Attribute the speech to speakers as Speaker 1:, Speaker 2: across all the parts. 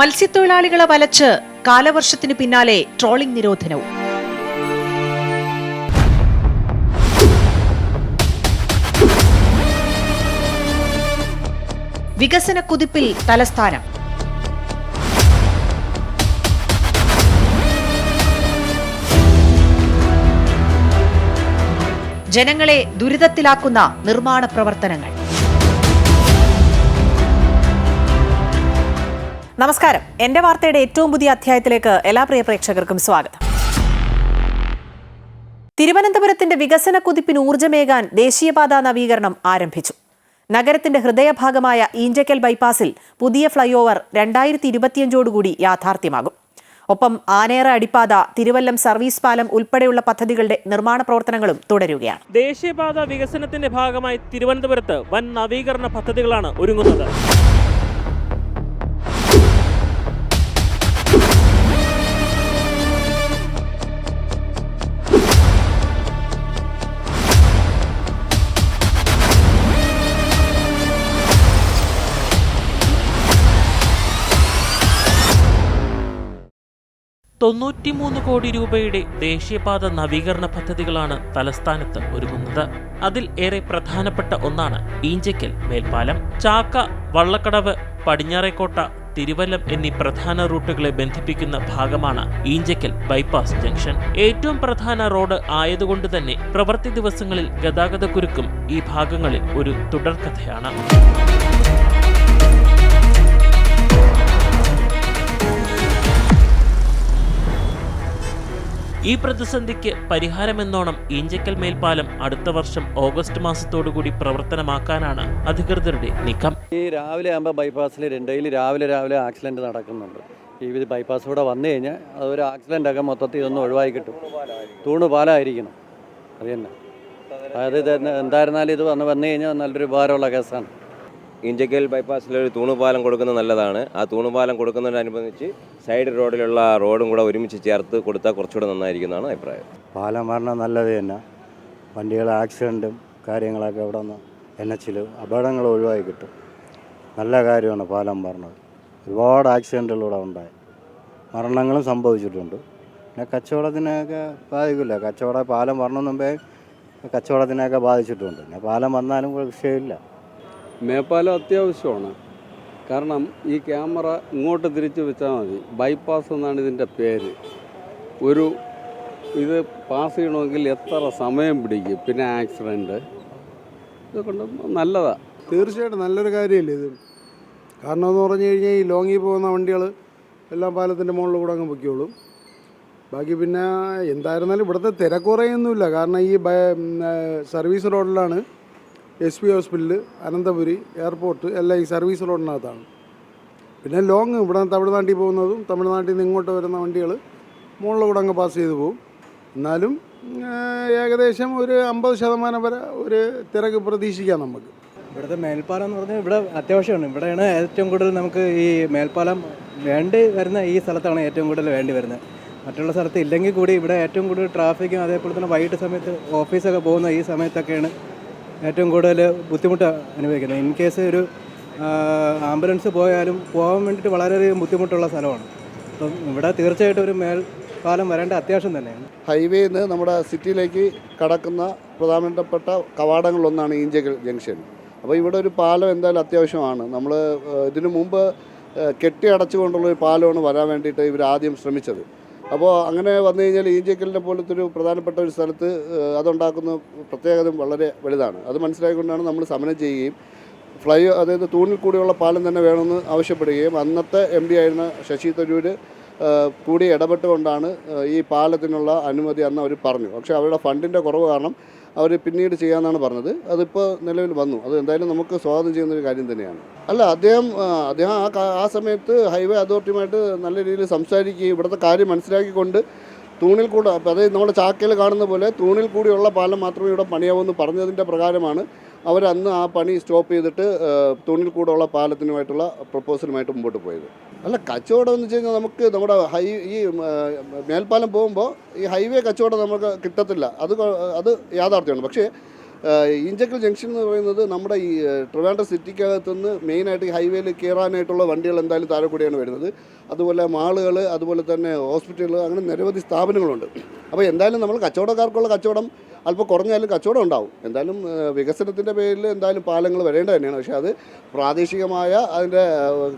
Speaker 1: മത്സ്യത്തൊഴിലാളികളെ വലച്ച് കാലവർഷത്തിന് പിന്നാലെ ട്രോളിംഗ് നിരോധനവും. വികസന കുതിപ്പിൽ തലസ്ഥാനം. ജനങ്ങളെ ദുരിതത്തിലാക്കുന്ന നിർമ്മാണ പ്രവർത്തനങ്ങൾ. നമസ്കാരം. എന്റെ വാർത്തയുടെ ഏറ്റവും പുതിയ അധ്യായത്തിലേക്ക് എല്ലാ പ്രിയ പ്രേക്ഷകർക്കും സ്വാഗതം. തിരുവനന്തപുരത്തിന്റെ വികസന കുതിപ്പിന് ഊർജമേകാൻ ദേശീയപാതാ നവീകരണം ആരംഭിച്ചു. നഗരത്തിന്റെ ഹൃദയഭാഗമായ ഈഞ്ചക്കൽ ബൈപ്പാസിൽ പുതിയ ഫ്ളൈ ഓവർ രണ്ടായിരത്തി ഇരുപത്തിയഞ്ചോടുകൂടി യാഥാർത്ഥ്യമാകും. ഒപ്പം ആനേറ അടിപ്പാത തിരുവല്ലം സർവീസ് പാലം ഉൾപ്പെടെയുള്ള പദ്ധതികളുടെ നിർമ്മാണ പ്രവർത്തനങ്ങളും തുടരുകയാണ്.
Speaker 2: ദേശീയപാത വികസനത്തിന്റെ ഭാഗമായി തിരുവനന്തപുരത്ത് വൻ നവീകരണ പദ്ധതികളാണ് ഒരുങ്ങുന്നത്. തൊണ്ണൂറ്റിമൂന്ന് കോടി രൂപയുടെ ദേശീയപാത നവീകരണ പദ്ധതികളാണ് തലസ്ഥാനത്ത് ഒരുങ്ങുന്നത്. അതിൽ ഏറെ പ്രധാനപ്പെട്ട ഒന്നാണ് ഈഞ്ചക്കൽ മേൽപ്പാലം. ചാക്ക വള്ളക്കടവ് പടിഞ്ഞാറേക്കോട്ട തിരുവല്ലം എന്നീ പ്രധാന റൂട്ടുകളെ ബന്ധിപ്പിക്കുന്ന ഭാഗമാണ് ഈഞ്ചക്കൽ ബൈപ്പാസ് ജംഗ്ഷൻ. ഏറ്റവും പ്രധാന റോഡ് ആയതുകൊണ്ട് തന്നെ പ്രവൃത്തി ദിവസങ്ങളിൽ ഗതാഗതക്കുരുക്കും ഈ ഭാഗങ്ങളിൽ ഒരു തുടർക്കഥയാണ്. ഈ പ്രതിസന്ധിക്ക് പരിഹാരമെന്നോണം ഈഞ്ചക്കൽ മേൽപ്പാലം അടുത്ത വർഷം ഓഗസ്റ്റ് മാസത്തോടുകൂടി പ്രവർത്തനമാക്കാനാണ് അധികൃതരുടെ നീക്കം.
Speaker 3: ഈ രാവിലെ ആകുമ്പോൾ ബൈപ്പാസിൽ ഡെയിലി രാവിലെ രാവിലെ ആക്സിഡന്റ് നടക്കുന്നുണ്ട്. ഈ ഇത് ബൈപ്പാസ് കൂടെ വന്നു കഴിഞ്ഞാൽ അതൊരു ആക്സിഡന്റ് ഒക്കെ മൊത്തത്തിൽ ഇതൊന്നും ഒഴിവായി കിട്ടും. തൂണ് പാലായിരിക്കണം. അത് തന്നെ. അതായത് എന്തായിരുന്നാലും ഇത് വന്ന് വന്നു കഴിഞ്ഞാൽ നല്ലൊരു ഉപകാരമുള്ള കേസാണ്.
Speaker 4: ഇഞ്ചക്കൽ ബൈപ്പാസിൽ ഒരു തൂണുപാലം കൊടുക്കുന്നത് നല്ലതാണ്. ആ തൂണുപാലം കൊടുക്കുന്നതിനനുബന്ധിച്ച് സൈഡ് റോഡിലുള്ള റോഡും കൂടെ ഒരുമിച്ച് ചേർത്ത് കൊടുത്താൽ കുറച്ചുകൂടെ നന്നായിരിക്കുന്നതാണ് അഭിപ്രായം.
Speaker 5: പാലം പറഞ്ഞാൽ നല്ലത് തന്നെ. വണ്ടികൾ ആക്സിഡന്റും കാര്യങ്ങളൊക്കെ ഇവിടെ നിന്ന് എൻ എച്ചിൽ അപകടങ്ങൾ ഒഴിവായി കിട്ടും. നല്ല കാര്യമാണ് പാലം പറഞ്ഞത് ഒരുപാട് ആക്സിഡന്റുകളിവിടെ ഉണ്ടായി. മരണങ്ങളും സംഭവിച്ചിട്ടുണ്ട്. പിന്നെ കച്ചവടത്തിനെയൊക്കെ ബാധിക്കില്ല. കച്ചവട പാലം വരണം മുമ്പേ കച്ചവടത്തിനെയൊക്കെ ബാധിച്ചിട്ടുണ്ട്. പിന്നെ പാലം വന്നാലും വിഷയമില്ല
Speaker 6: മേപ്പാലം അത്യാവശ്യമാണ്. കാരണം ഈ ക്യാമറ ഇങ്ങോട്ട് തിരിച്ച് വെച്ചാൽ മതി. ബൈപ്പാസ് എന്നാണ് ഇതിന്റെ പേര്. ഒരു ഇത് പാസ് ചെയ്യണമെങ്കിൽ എത്ര സമയം പിടിക്കും? പിന്നെ ആക്സിഡന്റ് ഇതൊക്കെ നല്ലതാണ്
Speaker 7: തീർച്ചയായിട്ടും നല്ലൊരു കാര്യമല്ലേ ഇത്? കാരണം എന്ന് പറഞ്ഞു കഴിഞ്ഞാൽ ഈ ലോങ്ങിൽ പോകുന്ന വണ്ടികൾ എല്ലാം പാലത്തിന്റെ മുകളിൽ കൂടെ അങ്ങ് പൊയ്ക്കോളും. ബാക്കി പിന്നെ എന്തായിരുന്നാലും ഇവിടുത്തെ തിരക്കുറയൊന്നുമില്ല കാരണം ഈ സർവീസ് റോഡിലാണ് S P hospital Ananthapuri airport എല്ലാം ഈ സർവീസ് റോഡിനകത്താണ് പിന്നെ ലോങ് ഇവിടെ തമിഴ്നാട്ടിൽ പോകുന്നതും തമിഴ്നാട്ടിൽ നിന്ന് ഇങ്ങോട്ട് വരുന്ന വണ്ടികൾ മുകളിൽ കൂടെ അങ്ങ് പാസ് ചെയ്ത് പോകും. എന്നാലും ഏകദേശം ഒരു അമ്പത് ശതമാനം വരെ ഒരു തിരക്ക് പ്രതീക്ഷിക്കാം നമുക്ക്.
Speaker 8: ഇവിടുത്തെ മേൽപ്പാലം എന്ന് പറഞ്ഞാൽ ഇവിടെ അത്യാവശ്യമാണ്. ഇവിടെയാണ് ഏറ്റവും കൂടുതൽ നമുക്ക് ഈ മേൽപ്പാലം വേണ്ടി വരുന്ന ഈ സ്ഥലത്താണ് ഏറ്റവും കൂടുതൽ വേണ്ടി വരുന്നത്. മറ്റുള്ള സ്ഥലത്ത് ഇല്ലെങ്കിൽ കൂടി ഇവിടെ ഏറ്റവും കൂടുതൽ ട്രാഫിക്കും അതേപോലെ തന്നെ വൈകിട്ട് സമയത്ത് ഓഫീസൊക്കെ പോകുന്ന ഈ സമയത്തൊക്കെയാണ് ഏറ്റവും കൂടുതൽ ബുദ്ധിമുട്ട് അനുഭവിക്കുന്നത്. ഇൻ കേസ് ഒരു ആംബുലൻസ് പോയാലും പോകാൻ വേണ്ടിയിട്ട് വളരെയധികം ബുദ്ധിമുട്ടുള്ള സ്ഥലമാണ്. അപ്പം ഇവിടെ തീർച്ചയായിട്ടും ഒരു മേൽപ്പാലം വരേണ്ട അത്യാവശ്യം തന്നെയാണ്.
Speaker 9: ഹൈവേയിൽ നിന്ന് നമ്മുടെ സിറ്റിയിലേക്ക് കടക്കുന്ന പ്രധാനപ്പെട്ട കവാടങ്ങളിലൊന്നാണ് ഈഞ്ചക്കൽ ജംഗ്ഷൻ. അപ്പോൾ ഇവിടെ ഒരു പാലം എന്തായാലും അത്യാവശ്യമാണ്. നമ്മൾ ഇതിനു മുമ്പ് കെട്ടി അടച്ചുകൊണ്ടുള്ള ഒരു പാലമാണ് വരാൻ വേണ്ടിയിട്ട് ഇവർ ആദ്യം ശ്രമിച്ചത്. അപ്പോൾ അങ്ങനെ വന്നു കഴിഞ്ഞാൽ ഈഞ്ചക്കലിനെ പോലത്തെ ഒരു പ്രധാനപ്പെട്ട ഒരു സ്ഥലത്ത് അതുണ്ടാക്കുന്ന പ്രത്യേകത വളരെ വലുതാണ്. അത് മനസ്സിലാക്കിക്കൊണ്ടാണ് നമ്മൾ സമരം ചെയ്യുകയും ഫ്ലൈ അതായത് തൂണിൽ കൂടിയുള്ള പാലം തന്നെ വേണമെന്ന് ആവശ്യപ്പെടുകയും അന്നത്തെ എം ഡി ആയിരുന്ന ശശി തരൂര് കൂടി ഇടപെട്ടുകൊണ്ടാണ് ഈ പാലത്തിനുള്ള അനുമതി അന്ന് അവർ പറഞ്ഞു. പക്ഷേ അവരുടെ ഫണ്ടിന്റെ കുറവ് കാരണം അവർ പിന്നീട് ചെയ്യാമെന്നാണ് പറഞ്ഞത്. അതിപ്പോൾ നിലവിൽ വന്നു. അത് എന്തായാലും നമുക്ക് സ്വാഗതം ചെയ്യുന്ന ഒരു കാര്യം തന്നെയാണ്. അല്ല അദ്ദേഹം അദ്ദേഹം ആ ആ സമയത്ത് ഹൈവേ അതോറിറ്റിയുമായിട്ട് നല്ല രീതിയിൽ സംസാരിക്കുകയും ഇവിടുത്തെ കാര്യം മനസ്സിലാക്കിക്കൊണ്ട് തൂണിൽ കൂടെ അതായത് നമ്മുടെ ചാക്കയിൽ കാണുന്ന പോലെ തൂണിൽ കൂടിയുള്ള പാലം മാത്രമേ ഇവിടെ പണിയാവൂ എന്ന് പറഞ്ഞതിന്റെ പ്രകാരമാണ് അവർ അന്ന് ആ പണി സ്റ്റോപ്പ് ചെയ്തിട്ട് തുണിൽ കൂടെയുള്ള പാലത്തിനുമായിട്ടുള്ള പ്രപ്പോസലുമായിട്ട് മുമ്പോട്ട് പോയത്. അല്ല കച്ചവടം എന്ന് വെച്ച് കഴിഞ്ഞാൽ നമുക്ക് നമ്മുടെ ഹൈ ഈ മേൽപ്പാലം പോകുമ്പോൾ ഈ ഹൈവേ കച്ചവടം നമുക്ക് കിട്ടത്തില്ല. അത് അത് യാഥാർത്ഥ്യമാണ്. പക്ഷേ ഇഞ്ചക്കൽ ജംഗ്ഷൻ എന്ന് പറയുന്നത് നമ്മുടെ ഈ ട്രിവാൻഡ്രം സിറ്റിക്കകത്തുനിന്ന് മെയിനായിട്ട് ഈ ഹൈവേയിൽ കയറാനായിട്ടുള്ള വണ്ടികൾ എന്തായാലും താഴെ കൂടിയാണ് വരുന്നത്. അതുപോലെ മാളുകൾ അതുപോലെ തന്നെ ഹോസ്പിറ്റലുകൾ അങ്ങനെ നിരവധി സ്ഥാപനങ്ങളുണ്ട്. അപ്പോൾ എന്തായാലും നമ്മൾ കച്ചവടക്കാർക്കുള്ള കച്ചവടം അല്പം കുറഞ്ഞാലും കച്ചവടം ഉണ്ടാവും. എന്തായാലും വികസനത്തിന്റെ പേരിൽ എന്തായാലും പാലങ്ങൾ വരേണ്ടത് തന്നെയാണ്. പക്ഷേ അത് പ്രാദേശികമായ അതിന്റെ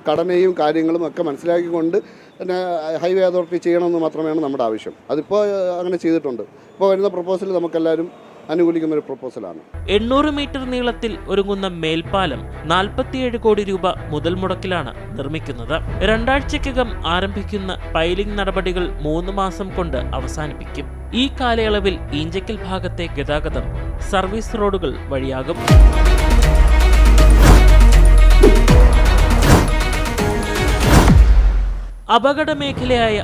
Speaker 9: ഘടനയും കാര്യങ്ങളും ഒക്കെ മനസ്സിലാക്കിക്കൊണ്ട് പിന്നെ ഹൈവേ അതോറിറ്റി ചെയ്യണമെന്ന് മാത്രമാണ് നമ്മുടെ ആവശ്യം. അതിപ്പോൾ അങ്ങനെ ചെയ്തിട്ടുണ്ട്. ഇപ്പോൾ വരുന്ന പ്രപ്പോസൽ നമുക്കെല്ലാവരും അനുകൂലിക്കുന്ന ഒരു പ്രപ്പോസലാണ്.
Speaker 2: എണ്ണൂറ് മീറ്റർ നീളത്തിൽ ഒരുങ്ങുന്ന മേൽപ്പാലം നാൽപ്പത്തിയേഴ് കോടി രൂപ മുതൽ മുടക്കിലാണ് നിർമ്മിക്കുന്നത്. രണ്ടാഴ്ചക്കകം ആരംഭിക്കുന്ന പൈലിംഗ് നടപടികൾ മൂന്ന് മാസം കൊണ്ട് അവസാനിപ്പിക്കും. ഈ കാലയളവിൽ ഈഞ്ചക്കൽ ഭാഗത്തെ ഗതാഗതം സർവീസ് റോഡുകൾ വഴിയാകും. അപകട മേഖലയായ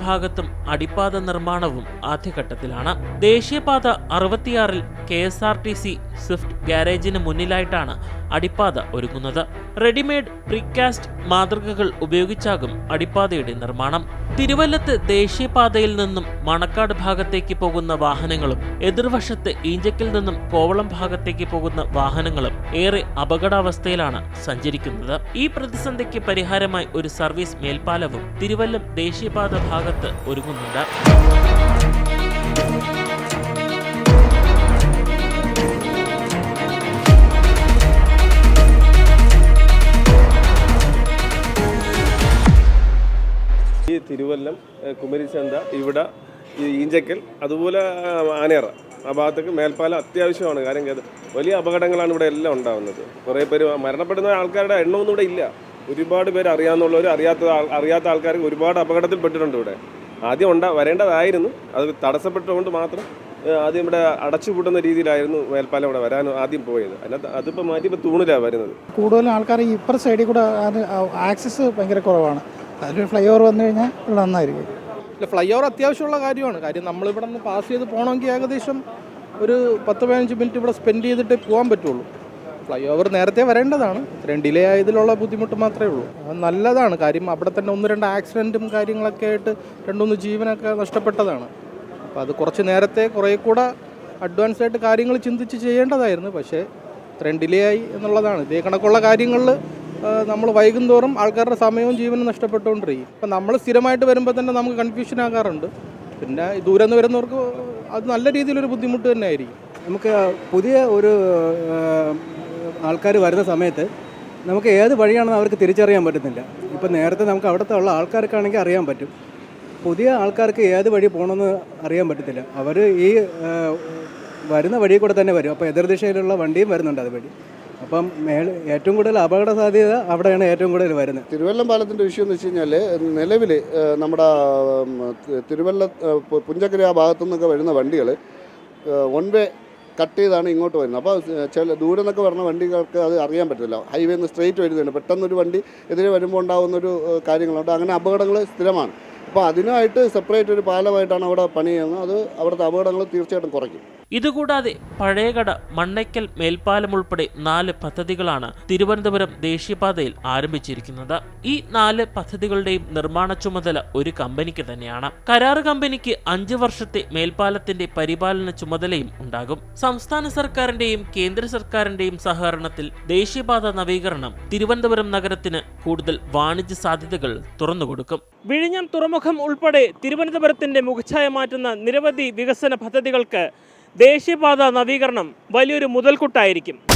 Speaker 2: ഭാഗത്തും അടിപ്പാത നിർമ്മാണവും ആദ്യഘട്ടത്തിലാണ്. ദേശീയപാത അറുപത്തിയാറിൽ K S R T C Swift ഗ്യാരേജിന് മുന്നിലായിട്ടാണ് അടിപ്പാത ഒരുങ്ങുന്നത്. റെഡിമെയ്ഡ് പ്രീകാസ്റ്റ് മാതൃകകൾ ഉപയോഗിച്ചാകും അടിപ്പാതയുടെ നിർമ്മാണം. തിരുവല്ലത്ത് ദേശീയപാതയിൽ നിന്നും മണക്കാട് ഭാഗത്തേക്ക് പോകുന്ന വാഹനങ്ങളും എതിർവശത്ത് ഈഞ്ചക്കിൽ നിന്നും കോവളം ഭാഗത്തേക്ക് പോകുന്ന വാഹനങ്ങളും ഏറെ അപകടാവസ്ഥയിലാണ് സഞ്ചരിക്കുന്നത്. ഈ പ്രതിസന്ധിക്ക് പരിഹാരമായി ഒരു സർവീസ് മേൽപ്പാലവും തിരുവല്ലം ദേശീയപാത ഭാഗത്ത് ഒരുങ്ങുന്നുണ്ട്.
Speaker 10: തിരുവല്ലം ഏഹ് ഇവിടെ ഈഞ്ചക്കൽ അതുപോലെ ആനേറ ആ ഭാഗത്തേക്ക് മേൽപ്പാലം അത്യാവശ്യമാണ്. കാര്യം വലിയ അപകടങ്ങളാണ് ഇവിടെ എല്ലാം ഉണ്ടാകുന്നത് കുറേ പേര് മരണപ്പെടുന്ന ആൾക്കാരുടെ എണ്ണമൊന്നും ഇവിടെ ഇല്ല. ഒരുപാട് പേര് അറിയാവുന്നുള്ളവർ അറിയാത്ത അറിയാത്ത ആൾക്കാർക്ക് ഒരുപാട് അപകടത്തിൽപ്പെട്ടിട്ടുണ്ട് ഇവിടെ. ആദ്യം ഉണ്ടാ വരേണ്ടതായിരുന്നു. അത് തടസ്സപ്പെട്ടുകൊണ്ട് മാത്രം ആദ്യം ഇവിടെ അടച്ചുപൂട്ടുന്ന രീതിയിലായിരുന്നു മേൽപ്പാലം ഇവിടെ വരാൻ ആദ്യം പോയത്. അതിനകത്ത് അതിപ്പോൾ മാറ്റി ഇപ്പോൾ തൂണിലാണ് വരുന്നത്.
Speaker 11: കൂടുതലും ആൾക്കാർ ഇപ്പുറ സൈഡിൽ കൂടെ ആക്സസ് ഭയങ്കര കുറവാണ്. അതിലൊരു ഫ്ലൈ ഓവർ വന്നു കഴിഞ്ഞാൽ ഇവിടെ നന്നായിരിക്കും.
Speaker 8: ഇല്ല ഫ്ലൈ ഓവർ അത്യാവശ്യമുള്ള കാര്യമാണ്. കാര്യം നമ്മളിവിടെ നിന്ന് പാസ് ചെയ്ത് പോകണമെങ്കിൽ ഏകദേശം ഒരു പത്ത് പതിനഞ്ച് മിനിറ്റ് ഇവിടെ സ്പെൻഡ് ചെയ്തിട്ട് പോകാൻ പറ്റുള്ളൂ. ഫ്ലൈ ഓവർ നേരത്തെ വരേണ്ടതാണ്. ഇത്രയും ഡിലേ ആയതിലുള്ള ബുദ്ധിമുട്ട് മാത്രമേ ഉള്ളൂ. നല്ലതാണ്. കാര്യം അവിടെ തന്നെ ഒന്ന് രണ്ട് ആക്സിഡന്റും കാര്യങ്ങളൊക്കെ ആയിട്ട് രണ്ടൊന്ന് ജീവനൊക്കെ നഷ്ടപ്പെട്ടതാണ്. അപ്പോൾ അത് കുറച്ച് നേരത്തെ കുറേ കൂടെ അഡ്വാൻസ് ആയിട്ട് കാര്യങ്ങൾ ചിന്തിച്ച് ചെയ്യേണ്ടതായിരുന്നു. പക്ഷേ ഇത്രയും ഡിലേ ആയി എന്നുള്ളതാണ്. ഇതേ കണക്കുള്ള കാര്യങ്ങളിൽ നമ്മൾ വൈകുന്തോറും ആൾക്കാരുടെ സമയവും ജീവനും നഷ്ടപ്പെട്ടുകൊണ്ടിരിക്കും. ഇപ്പം നമ്മൾ സ്ഥിരമായിട്ട് വരുമ്പോൾ തന്നെ നമുക്ക് കൺഫ്യൂഷൻ ആകാറുണ്ട്. പിന്നെ ദൂരെ നിന്ന് വരുന്നവർക്ക് അത് നല്ല രീതിയിലൊരു ബുദ്ധിമുട്ട് തന്നെ ആയിരിക്കും
Speaker 12: നമുക്ക് പുതിയ ഒരു ആൾക്കാർ വരുന്ന സമയത്ത് നമുക്ക് ഏത് വഴിയാണെന്ന് അവർക്ക് തിരിച്ചറിയാൻ പറ്റുന്നില്ല. ഇപ്പം നേരത്തെ നമുക്ക് അവിടുത്തെ ഉള്ള ആൾക്കാർക്കാണെങ്കിൽ അറിയാൻ പറ്റും. പുതിയ ആൾക്കാർക്ക് ഏത് വഴി പോകണമെന്ന് അറിയാൻ പറ്റത്തില്ല. അവർ ഈ വരുന്ന വഴി കൂടെ തന്നെ വരും. അപ്പോൾ എതിർദിശയിലുള്ള വണ്ടിയും വരുന്നുണ്ട് അതുവഴി. അപ്പം ഏറ്റവും കൂടുതൽ അപകട സാധ്യത അവിടെയാണ് ഏറ്റവും കൂടുതൽ വരുന്നത്.
Speaker 9: തിരുവല്ലം പാലത്തിന്റെ വിഷയം എന്ന് വെച്ച് കഴിഞ്ഞാൽ നിലവിൽ നമ്മുടെ തിരുവല്ല പുഞ്ചക്കര ആ ഭാഗത്തു നിന്നൊക്കെ വരുന്ന വണ്ടികൾ വൺ വേ കട്ട് ചെയ്താണ് ഇങ്ങോട്ട് വരുന്നത്. അപ്പോൾ ചില ദൂരെ നിന്നൊക്കെ വരുന്ന വണ്ടികൾക്ക് അത് അറിയാൻ പറ്റില്ല ഹൈവേ നിന്ന് സ്ട്രെയിറ്റ് വരുന്നുണ്ട്. പെട്ടെന്നൊരു വണ്ടി എതിരെ വരുമ്പോൾ ഉണ്ടാകുന്നൊരു കാര്യങ്ങളുണ്ട്. അങ്ങനെ അപകടങ്ങൾ സ്ഥിരമാണ്. അപ്പോൾ അതിനായിട്ട് സെപ്പറേറ്റ് ഒരു പാലമായിട്ടാണ് അവിടെ പണി ചെയ്യുന്നത്. അത് അവിടുത്തെ അപകടങ്ങൾ തീർച്ചയായിട്ടും കുറയ്ക്കും.
Speaker 2: ഇതുകൂടാതെ പഴയകട മണ്ണയ്ക്കൽ മേൽപ്പാലം ഉൾപ്പെടെ നാല് പദ്ധതികളാണ് തിരുവനന്തപുരം ദേശീയപാതയിൽ ആരംഭിച്ചിരിക്കുന്നത്. ഈ നാല് പദ്ധതികളുടെയും നിർമ്മാണ ചുമതല ഒരു കമ്പനിക്ക് തന്നെയാണ്. കരാറ് കമ്പനിക്ക് അഞ്ച് വർഷത്തെ മേൽപ്പാലത്തിന്റെ പരിപാലന ചുമതലയും ഉണ്ടാകും. സംസ്ഥാന സർക്കാരിന്റെയും കേന്ദ്ര സർക്കാരിന്റെയും സഹകരണത്തിൽ ദേശീയപാത നവീകരണം തിരുവനന്തപുരം നഗരത്തിന് കൂടുതൽ വാണിജ്യ സാധ്യതകൾ തുറന്നുകൊടുക്കും. വിഴിഞ്ഞം തുറമുഖം ഉൾപ്പെടെ തിരുവനന്തപുരത്തിന്റെ മുഖച്ഛായ മാറ്റുന്ന നിരവധി വികസന പദ്ധതികൾക്ക് ദേശീയപാത നവീകരണം വലിയൊരു മുതൽക്കൂട്ടായിരിക്കും.